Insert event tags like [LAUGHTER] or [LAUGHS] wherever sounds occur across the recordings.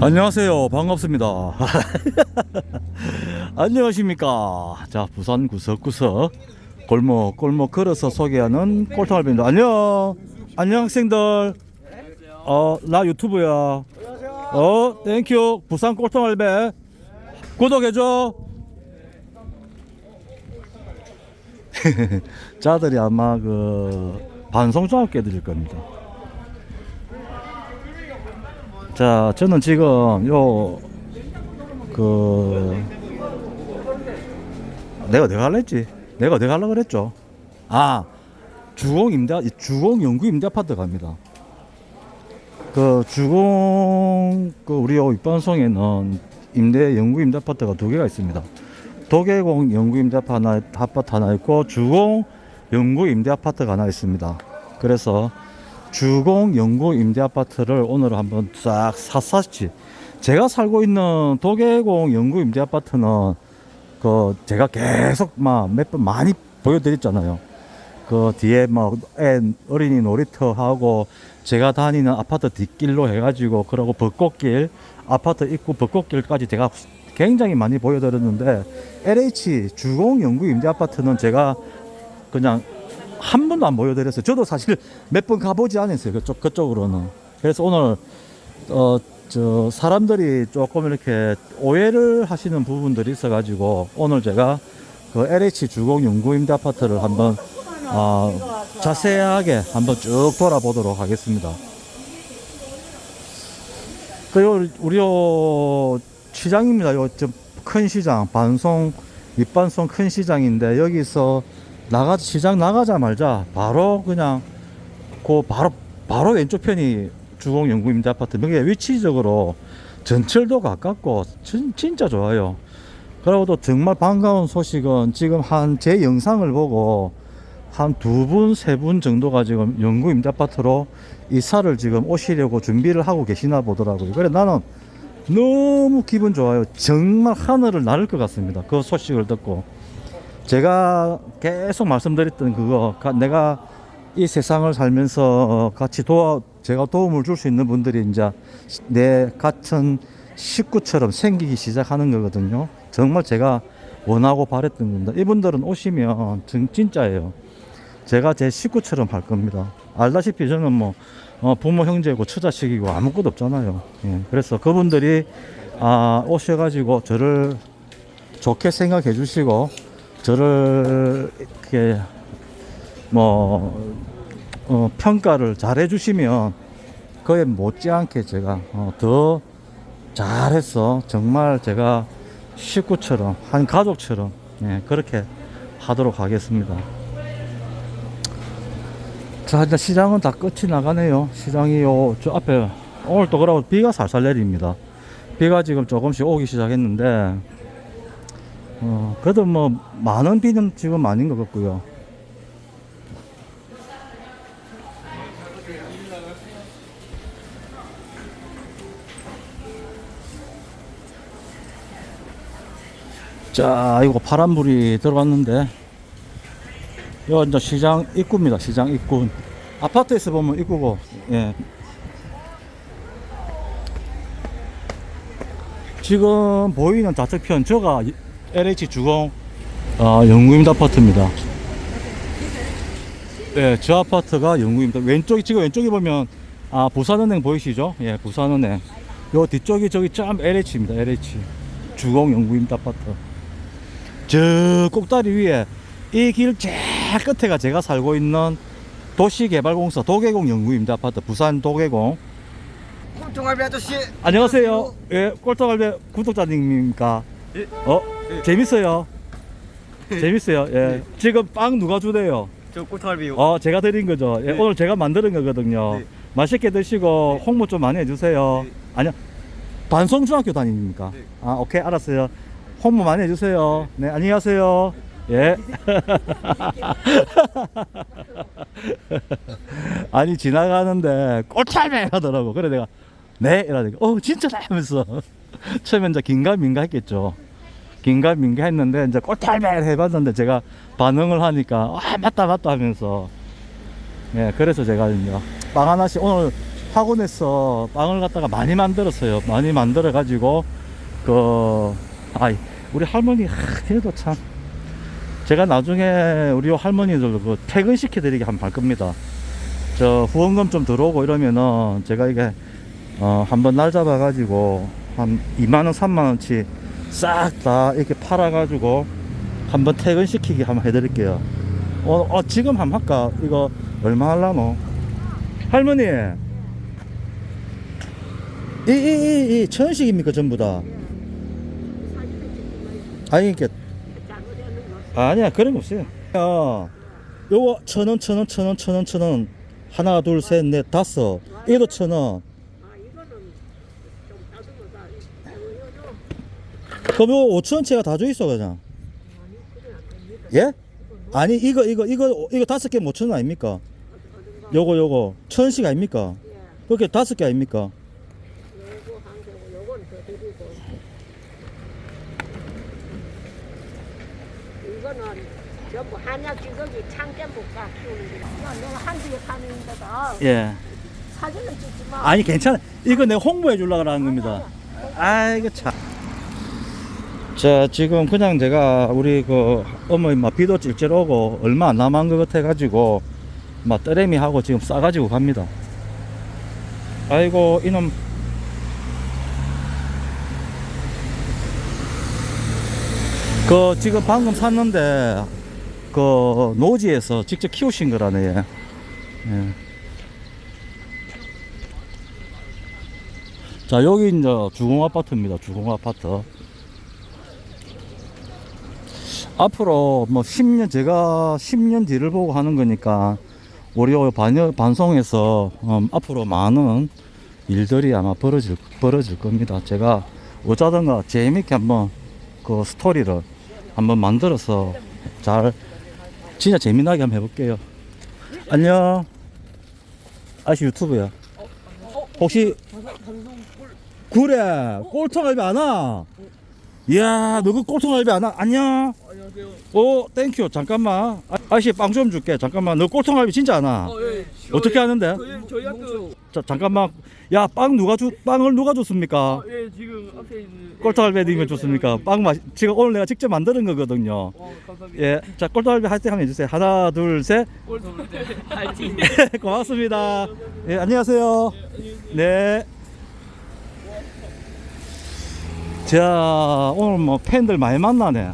안녕하세요. 반갑습니다. [LAUGHS] 안녕하십니까. 자, 부산 구석구석 골목 골목 걸어서 소개하는 꼴통알입니다. 안녕. 안녕 학생들. 어, 나 유튜브야. 어, 땡큐. 부산 꼴통알배. 구독해줘. [LAUGHS] 자들이 아마 그 반송중학교 애들일 겁니다. 자, 저는 지금 요, 그, 내가 내가 할라 했지? 내가 내가 하려고 그랬죠? 아, 주공 임대, 주공 연구 임대 아파트 갑니다. 그 주공, 그 우리 요 입방송에는 임대, 연구 임대 아파트가 두 개가 있습니다. 도계공 연구 임대 아파트 하나, 아파트 하나 있고, 주공 연구 임대 아파트가 하나 있습니다. 그래서 주공 연구 임대 아파트를 오늘 한번 싹 샀었지. 제가 살고 있는 도계공 연구 임대 아파트는 그 제가 계속 막 몇 번 많이 보여드렸잖아요. 그 뒤에 막 애, 어린이 놀이터 하고 제가 다니는 아파트 뒷길로 해가지고 그러고 벚꽃길 아파트 입구 벚꽃길까지 제가 굉장히 많이 보여드렸는데 LH 주공 연구 임대 아파트는 제가 그냥 한 번도 안 보여드렸어요. 저도 사실 몇 번 가보지 않았어요. 그쪽 그쪽으로는. 그래서 오늘 어 저 사람들이 조금 이렇게 오해를 하시는 부분들이 있어가지고 오늘 제가 그 LH 주공 연구임대 아파트를 한번 어, 자세하게 한번 쭉 돌아보도록 하겠습니다. 그리고 우리 요 시장입니다. 요큰 시장 반송 밑반송 큰 시장인데 여기서 나가 시장 나가자마자 바로 그냥 그 바로 바로 왼쪽 편이 주공 연구임대 아파트 여기 위치적으로 전철도 가깝고 진, 진짜 좋아요. 그리고 또 정말 반가운 소식은 지금 한 제 영상을 보고 한 두 분, 세 분 정도가 지금 연구임대 아파트로 이사를 지금 오시려고 준비를 하고 계시나 보더라고요. 그래 나는 너무 기분 좋아요. 정말 하늘을 나를 것 같습니다. 그 소식을 듣고. 제가 계속 말씀드렸던 그거 가- 내가 이 세상을 살면서 같이 도와 제가 도움을 줄 수 있는 분들이 이제 내 같은 식구처럼 생기기 시작하는 거거든요. 정말 제가 원하고 바랬던 겁니다. 이분들은 오시면 진- 진짜예요. 제가 제 식구처럼 할 겁니다. 알다시피 저는 뭐 어, 부모 형제고 처자식이고 아무것도 없잖아요. 예, 그래서 그분들이 아, 오셔가지고 저를 좋게 생각해 주시고 저를 이렇게 뭐 어, 평가를 잘 해주시면 그에 못지않게 제가 어, 더 잘해서 정말 제가 식구처럼 한 가족처럼 예, 그렇게 하도록 하겠습니다. 자, 일단 시장은 다 끝이 나가네요. 시장이 요, 저 앞에, 오늘 또 그러고 비가 살살 내립니다. 비가 지금 조금씩 오기 시작했는데, 어, 그래도 뭐, 많은 비는 지금 아닌 것 같고요. 자, 이거 파란불이 들어갔는데, 여기 이제 시장 입구입니다. 시장 입구. 아파트에서 보면 입구고, 예. 지금 보이는 좌측편, 저가 LH 주공, 어, 영구임대 아파트입니다. 예, 저 아파트가 영구임대. 왼쪽이, 지금 왼쪽에 보면, 아, 부산은행 보이시죠? 예, 부산은행. 요 뒤쪽이 저기 점 LH입니다. LH. 주공 영구임대 아파트. 저 꼭다리 위에 이 길 제일 끝에가 제가 살고 있는 도시개발공사 도계공 연구임대 아파트 부산 도계공 꼴통알비 아저씨 안녕하세요 예 꼴통갈배 구독자님입니까 예. 어 예. 재밌어요. 재밌어요. 예. 네. 지금 빵 누가 주대요. 저 꼴통알비요 어 제가 드린 거죠. 예, 네. 오늘 제가 만드는 거거든요. 네. 맛있게 드시고 홍보 좀 많이 해주세요. 네. 아니요. 반송중학교 다닙니까? 네. 아 오케이. 알았어요. 홍보 많이 해주세요. 네. 안녕하세요. 예. [LAUGHS] 아니 지나가는데 꼴탈매 하더라고. 그래 내가 네? 이러니까. 어 진짜다 하면서. [LAUGHS] 처음에 이제 긴가민가 했겠죠 긴가 민가 했는데 이제 꼴탈매 해봤는데 제가 반응을 하니까 아 맞다 맞다 하면서 예 그래서 제가 빵 하나씩 오늘 학원에서 빵을 갖다가 많이 만들었어요. 많이 만들어 가지고 그 아이 우리 할머니 하, 그래도 참 제가 나중에 우리 할머니들 그 퇴근 시켜드리게 한번 할 겁니다. 저 후원금 좀 들어오고 이러면은 제가 이게 어 한번 날 잡아 가지고 한 2만 원, 3만 원치 싹 다 이렇게 팔아가지고 한번 퇴근 시키게 한번 해드릴게요. 어, 어 지금 한번 할까? 이거 얼마 할라노? 할머니 이 이 이 이 천식입니까 전부 다? 아니 이게 아니야 그런 거 없어요. 야, 요거 천 원, 천 원, 천 원, 천 원, 천 원. 하나, 둘, 셋, 넷, 다섯. 이것도 천 원. 그럼 요 오천 원치가 다 줘 있어 그냥. 예? 아니 이거 이거 이거 이거 다섯 개 오천 원 아닙니까? 요거 요거 천 원씩 아닙니까? 그렇게 다섯 개 아닙니까? 이거는 전부 한약 찌꺼기 참깨목가 키우는 거야. 내가 한두개 파는 데다 예. 사진은 찍지 마. 아니 괜찮아. 이거 내가 홍보해 주려고 하는 겁니다. 아이고 참. 자 지금 그냥 제가 우리 그 어머니 막 비도 찔찔 오고 얼마 안 남은 것 같아 가지고 막 떠레미 하고 지금 싸가지고 갑니다. 아이고 이놈 그 지금 방금 샀는데 그 노지에서 직접 키우신 거라네. 예. 예. 자 여기 이제 주공 아파트입니다 주공 아파트 앞으로 뭐 10년 제가 10년 뒤를 보고 하는 거니까 우리 요 반, 반송에서 음, 앞으로 많은 일들이 아마 벌어질 벌어질 겁니다. 제가 어쩌든가 재밌게 한번 그 스토리를 한번 만들어서 잘 진짜 재미나게 한번 해볼게요. 안녕. 아시 유튜브야. 혹시 그래 안 와? 이야 너그 꼴통알비 안 와? 안녕 안녕하세요. 오 땡큐 잠깐만 아, 아저씨 빵 좀 줄게 잠깐만 너 꼴통알비 진짜 안 와? 어, 예. 어떻게 하는데? 저희, 저희 학교 자 잠깐만 야 빵 누가 주 빵을 누가 줬습니까? 아, 예, 지금 앞에 있는 꼴통알비님이 줬습니까? 빵 맛 지금 오늘 내가 직접 만드는 거거든요 어, 감사합니다. 예, 자 꼴통알비 할때 한번 해주세요 하나 둘셋 꼴통 알지. 고맙습니다 예 안녕하세요 네. 자, 오늘 뭐 팬들 많이 만나네.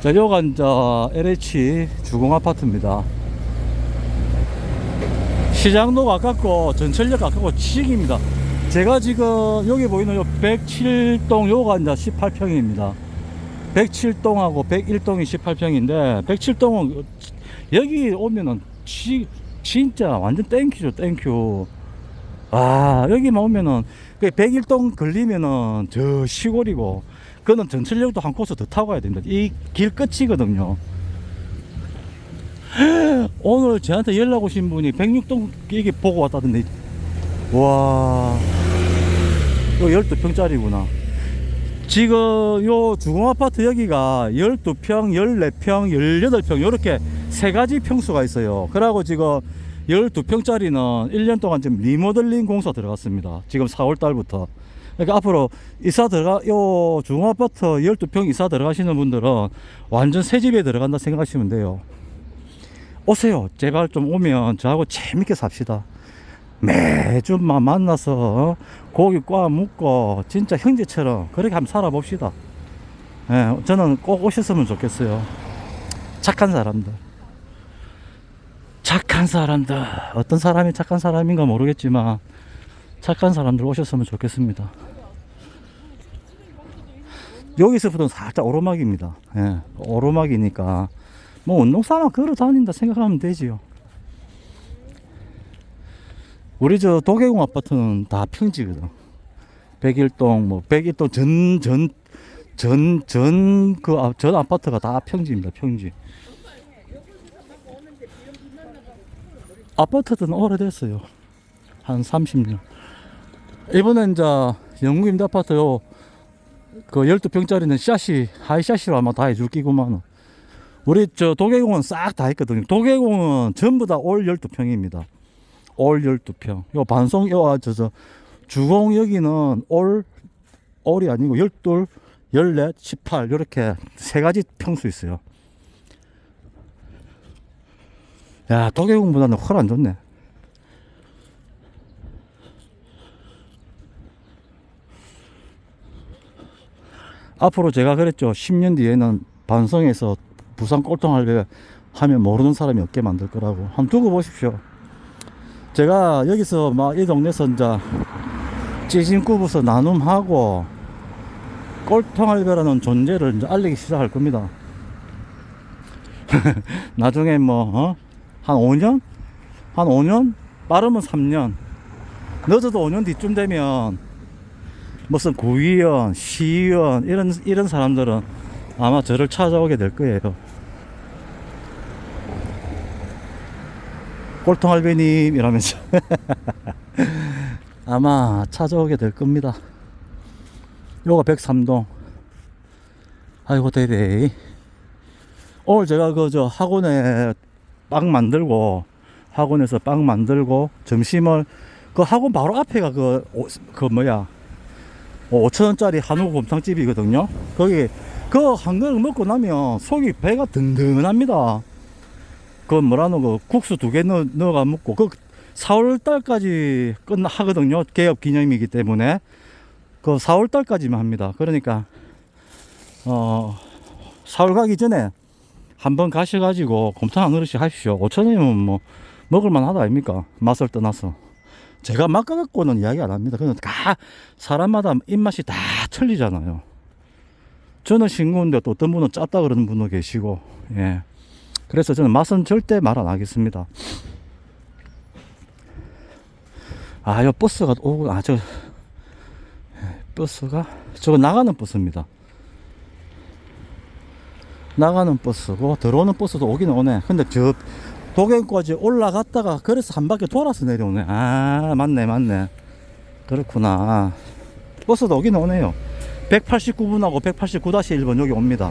자, 요가 이제 LH 주공 아파트입니다. 시장도 가깝고 전철역 가깝고 지식입니다. 제가 지금 여기 보이는 요 107동 요가 이제 18평입니다. 107동하고 101동이 18평인데 107동은 여기 오면은 지, 진짜 완전 땡큐죠 땡큐 아 여기만 오면은 그 101동 걸리면은 저 시골이고 그거는 전철역도 한 코스 더 타고 가야 됩니다. 이 길 끝이거든요. [GASPS] 오늘 저한테 연락 오신 분이 106동 여기 보고 왔다던데. 와. 이거 12평짜리구나. 지금 요 주공아파트 여기가 12평, 14평, 18평 요렇게 세 가지 평수가 있어요. 그러고 지금 12평짜리는 1년 동안 지금 리모델링 공사 들어갔습니다. 지금 4월 달부터. 그러니까 앞으로 이사 들어가 요 중아파트 12평 이사 들어가시는 분들은 완전 새 집에 들어간다 생각하시면 돼요. 오세요. 제발 좀 오면 저하고 재밌게 삽시다. 매주 마- 만나서 고기 꽈 묻고 진짜 형제처럼 그렇게 한번 살아봅시다. 예, 저는 꼭 오셨으면 좋겠어요. 착한 사람들. 착한 사람들. 어떤 사람이 착한 사람인가 모르겠지만 착한 사람들 오셨으면 좋겠습니다. 여기서부터는 살짝 오르막입니다. 예, 오르막이니까 뭐 운동 삼아 걸어 다닌다 생각하면 되지요. 우리 저 도계공 아파트는 다 평지거든. 백일동 뭐 백일동 전 전 전 전그전 아파트가 다 평지입니다. 평지. 아파트는 오래됐어요. 한 30년. 이번에 이제 영국 임대 아파트요. 그 12평짜리는 샤시, 하이 샤시로 아마 다 해줄 끼구만. 우리 저 도계공은 싹 다 했거든요. 도계공은 전부 다 올 12평입니다. 올 12평. 요 반송, 요, 아, 저, 저, 주공 여기는 올, 올이 아니고 12, 14, 18, 요렇게 세 가지 평수 있어요. 야, 도계공보다는 훨 안 좋네. 앞으로 제가 그랬죠. 10년 뒤에는 반성에서 부산 꼴통할배 하면 모르는 사람이 없게 만들 거라고. 한번 두고 보십시오. 제가 여기서 막 이 동네에서 이제 굽어서 나눔하고 꼴통할배라는 존재를 이제 알리기 시작할 겁니다. [LAUGHS] 나중에 뭐, 어? 한 5년? 한 5년? 빠르면 3년. 늦어도 5년 뒤쯤 되면 무슨 구의원, 시의원 이런 이런 사람들은 아마 저를 찾아오게 될 거예요. 꼴통 할배님 이러면서 [LAUGHS] 아마 찾아오게 될 겁니다. 요가 103동. 아이고 대대. 오늘 제가 그저 학원에 빵 만들고 학원에서 빵 만들고 점심을 그 학원 바로 앞에가 그, 오- 그 뭐야 5천원짜리 한우 곰탕집이거든요. 거기 그 한 그릇 먹고 나면 속이 배가 든든합니다. 그 뭐라노 그 국수 두 개 넣어 넣어가 먹고 그 4월 달까지 끝나 하거든요. 개업 기념이기 때문에 그 4월 달까지만 합니다. 그러니까 어 4월 가기 전에 한번 가셔가지고 곰탕 한 그릇씩 하십시오. 5천 원이면 뭐 먹을만 하다 아닙니까? 맛을 떠나서. 제가 맛가갖고는 이야기 안 합니다. 그건 다 사람마다 입맛이 다 틀리잖아요. 저는 싱거운데 또 어떤 분은 짰다 그러는 분도 계시고, 예. 그래서 저는 맛은 절대 말 안 하겠습니다. 아, 요 버스가 오고, 아, 저, 예, 버스가, 저거 나가는 버스입니다. 나가는 버스고, 들어오는 버스도 오긴 오네. 근데 저, 도경까지 올라갔다가 그래서 한 바퀴 돌아서 내려오네. 아, 맞네, 맞네. 그렇구나. 버스도 오긴 오네요. 189분하고 189-1번 여기 옵니다.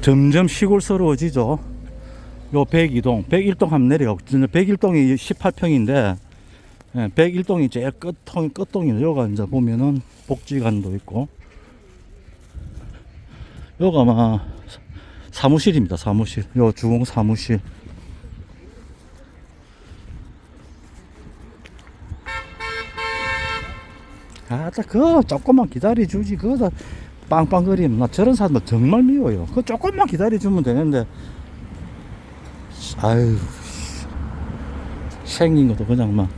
점점 시골스러워지죠. 요 102동, 101동 한번 내려가고, 101동이 18평인데, 101동이 제일 끝동, 끝동이 여가 이제 보면은 복지관도 있고, 요가 아마 사무실입니다. 사무실. 요 주공 사무실. 아, 딱 그거 조금만 기다려주지. 그거 다 빵빵거리면 나 저런 사람들 정말 미워요. 그거 조금만 기다려주면 되는데, 아유, 씨. 생긴 것도 그냥 막.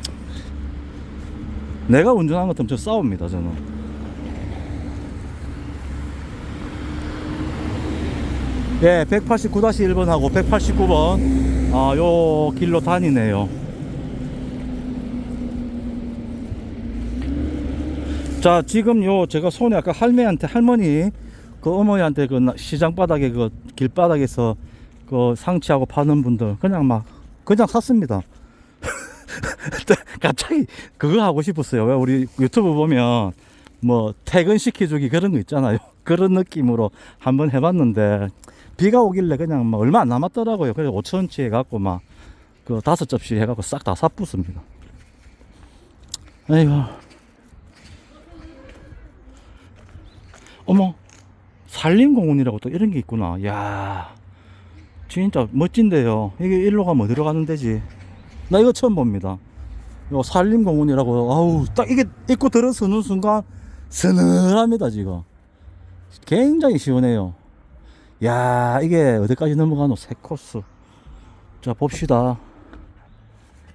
내가 운전한 것도 저 싸웁니다, 저는. 예, 189-1번하고 189번, 아, 요 길로 다니네요. 자, 지금 요 제가 손에 아까 할매한테, 할머니, 그 어머니한테 그 나- 시장 바닥에 그 길바닥에서 그 상치하고 파는 분들 그냥 막, 그냥 샀습니다. 갑자기 그거 하고 싶었어요. 왜 우리 유튜브 보면 뭐 퇴근시켜주기 그런 거 있잖아요. [LAUGHS] 그런 느낌으로 한번 해봤는데 비가 오길래 그냥 막 얼마 안 남았더라고요. 그래서 5천원치 해갖고 막 그 다섯 접시 해갖고 싹다 샀붙습니다. 아이고. 어머, 산림공원이라고 또 이런 게 있구나. 야 진짜 멋진데요. 이게 일로 가면 어디로 가는 데지? 나 이거 처음 봅니다. 요 산림공원이라고, 아우, 딱 이게 입고 들어서는 순간 서늘합니다, 지금. 굉장히 시원해요. 야, 이게 어디까지 넘어가노? 새 코스. 자, 봅시다.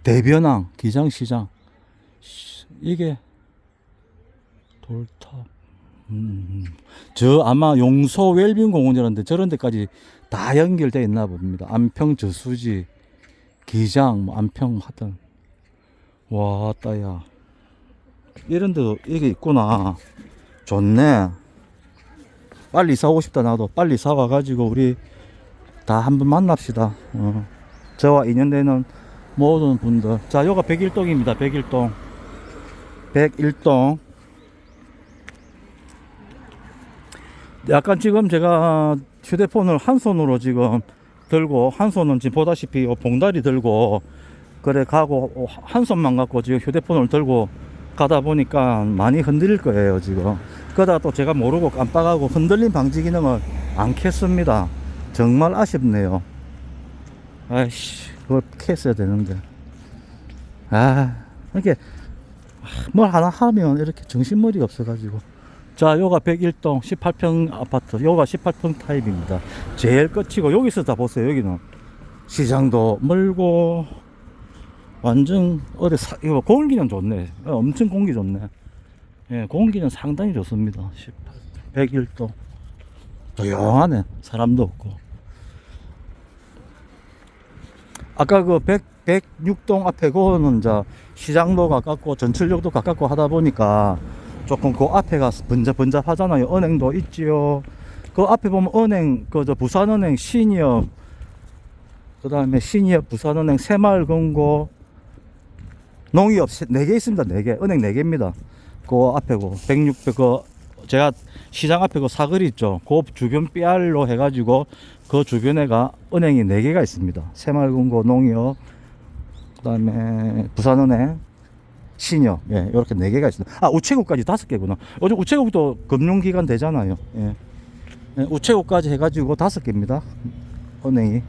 대변항, 기장시장. 씨, 이게 돌탑. 음, 저 아마 용서 웰빙 공원이라는데 저런 데까지 다 연결되어 있나 봅니다. 안평 저수지, 기장, 뭐 안평 하던. 와, 따야. 이런 데도 이게 있구나. 좋네. 빨리 사고 싶다, 나도. 빨리 사와 가지고, 우리 다 한번 만납시다. 어. 저와 인연되는 모든 분들. 자, 요가 101동입니다. 101동. 101동. 약간 지금 제가 휴대폰을 한 손으로 지금 들고 한 손은 지금 보다시피 요 봉다리 들고 그래 가고 어, 한 손만 갖고 지금 휴대폰을 들고 가다 보니까 많이 흔들릴 거예요 지금. 그러다 또 제가 모르고 깜빡하고 흔들림 방지 기능을 안 켰습니다. 정말 아쉽네요. 아이씨 그걸 켰어야 되는데. 아 이렇게 뭘 하나 하면 이렇게 정신머리가 없어가지고. 자 요가 101동 18평 아파트. 요가 18평 타입입니다. 제일 끝이고 여기서 다 보세요 여기는. 시장도 멀고 완전 어디 사, 이거 공기는 좋네. 어, 엄청 공기 좋네. 예 공기는 상당히 좋습니다. 18, 101동 조용하네. 사람도 없고. 아까 그 100, 106동 앞에 그거는 이제 시장도 가깝고 전철역도 가깝고 하다 보니까 조금 그 앞에가 번잡번잡 하잖아요. 은행도 있지요. 그 앞에 보면 은행, 그 저 부산은행 시니어, 그 다음에 시니어 부산은행 새마을금고, 농협 4개 있습니다. 4개. 은행 4개입니다. 그 앞에고, 106, 그, 제가 시장 앞에 그 사거리 있죠. 그 주변 삐알로 해가지고 그 주변에가 은행이 4개가 있습니다. 새마을금고, 농협, 그 다음에 부산은행, 신협, 예, 이렇게 네 개가 있습니다. 아, 우체국까지 다섯 개구나. 요즘 우체국도 금융기관 되잖아요. 예. 예, 우체국까지 해가지고 다섯 개입니다. 은행이.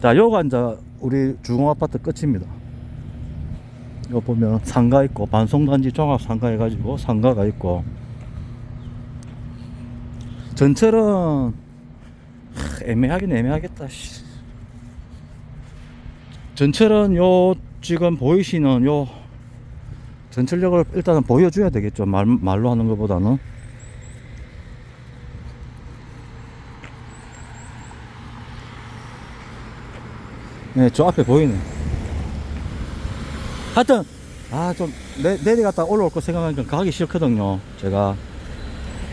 자, 요가 이제 우리 중앙아파트 끝입니다. 요 보면 상가 있고, 반송단지 종합 상가 해가지고 상가가 있고. 전철은 하, 애매하긴 애매하겠다. 씨. 전철은 요 지금 보이시는 요 전철력을 일단은 보여줘야 되겠죠. 말, 말로 하는 것보다는. 네, 저 앞에 보이네. 하여튼, 아, 좀, 내, 내려갔다 올라올 거 생각하니까 가기 싫거든요. 제가.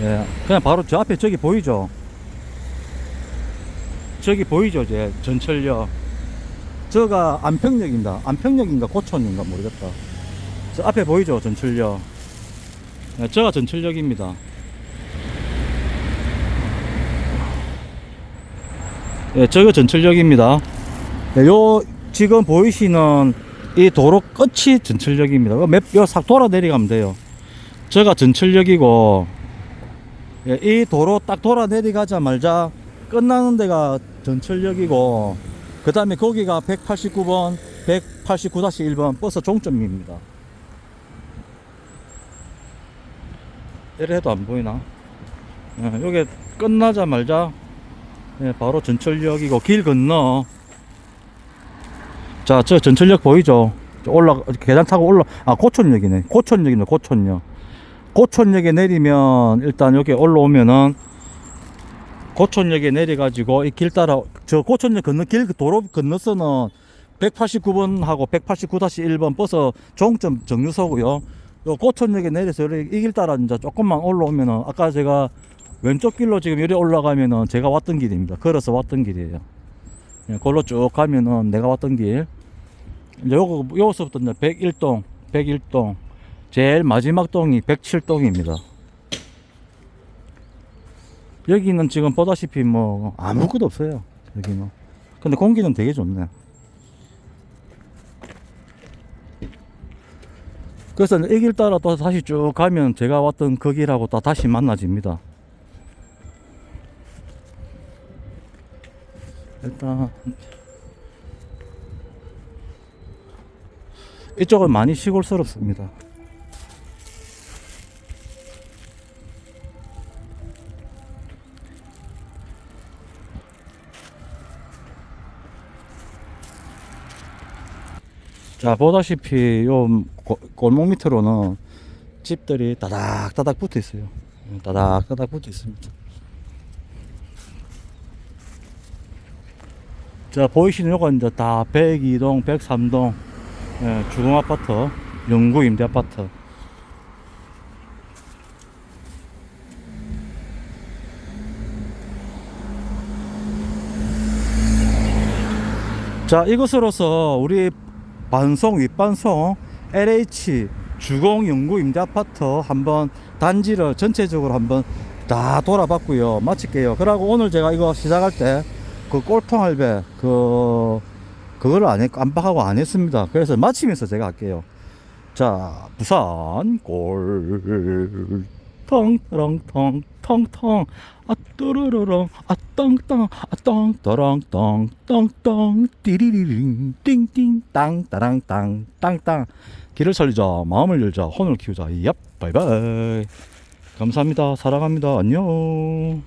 예, 그냥 바로 저 앞에 저기 보이죠? 저기 보이죠? 이제 전철역. 저가 안평역입니다. 안평역인가 고촌인가 모르겠다. 저 앞에 보이죠? 전철역. 네, 저가 전철역입니다. 예, 저가 전철역입니다. 네, 요, 지금 보이시는 이 도로 끝이 전철역입니다. 요 맵, 요싹 돌아 내려가면 돼요. 저가 전철역이고, 예, 이 도로 딱 돌아 내려가자마자 끝나는 데가 전철역이고, 그 다음에 거기가 189번, 189-1번 버스 종점입니다. 이래 해도 안 보이나? 예, 요게 끝나자마자 예, 바로 전철역이고 길 건너 자 저 전철역 보이죠? 저 올라 계단 타고 올라 아 고촌역이네 고촌역이네 고촌역 고촌역에 내리면 일단 여기 올라오면은 고촌역에 내려가지고 이 길 따라 저 고촌역 건너 길 도로 건너서는 189번하고 189-1번 버스 종점 정류소고요. 요 고촌역에 내려서 이 길 따라 이제 조금만 올라오면은 아까 제가 왼쪽 길로 지금 이리 올라가면은 제가 왔던 길입니다. 걸어서 왔던 길이에요. 예, 걸로 쭉 가면은 내가 왔던 길. 요거 요서부터 이제 101동, 101동. 제일 마지막 동이 107동입니다. 여기는 지금 보다시피 뭐 아무것도 없어요. 여기는. 근데 공기는 되게 좋네. 그래서 이 길 따라 또 다시 쭉 가면 제가 왔던 그 길하고 또 다시 만나집니다. 일단 이쪽은 많이 시골스럽습니다. 자 보다시피 요 고- 골목 밑으로는 집들이 다닥다닥 붙어 있어요. 다닥다닥 붙어 있습니다. 자 보이시는 요건 이제 다 102동, 103동 예, 주공 아파트, 영구 임대 아파트. 자 이것으로서 우리 반송 윗반송 LH 주공 영구 임대 아파트 한번 단지를 전체적으로 한번 다 돌아봤고요 마칠게요 그리고 오늘 제가 이거 시작할 때 그 꼴통 할배 그 그거를 안 했, 깜빡하고 안 했습니다. 그래서 마치면서 제가 할게요. 자, 부산 골. 텅텅텅 텅텅. 아아 떵떵 아 떵떠렁 떵떵 띠리리링. 띵띵. 땅 따랑 땅 땅땅. 길을 살리자 마음을 열자 혼을 키우자. 얍 바이바이. 감사합니다. 사랑합니다. 안녕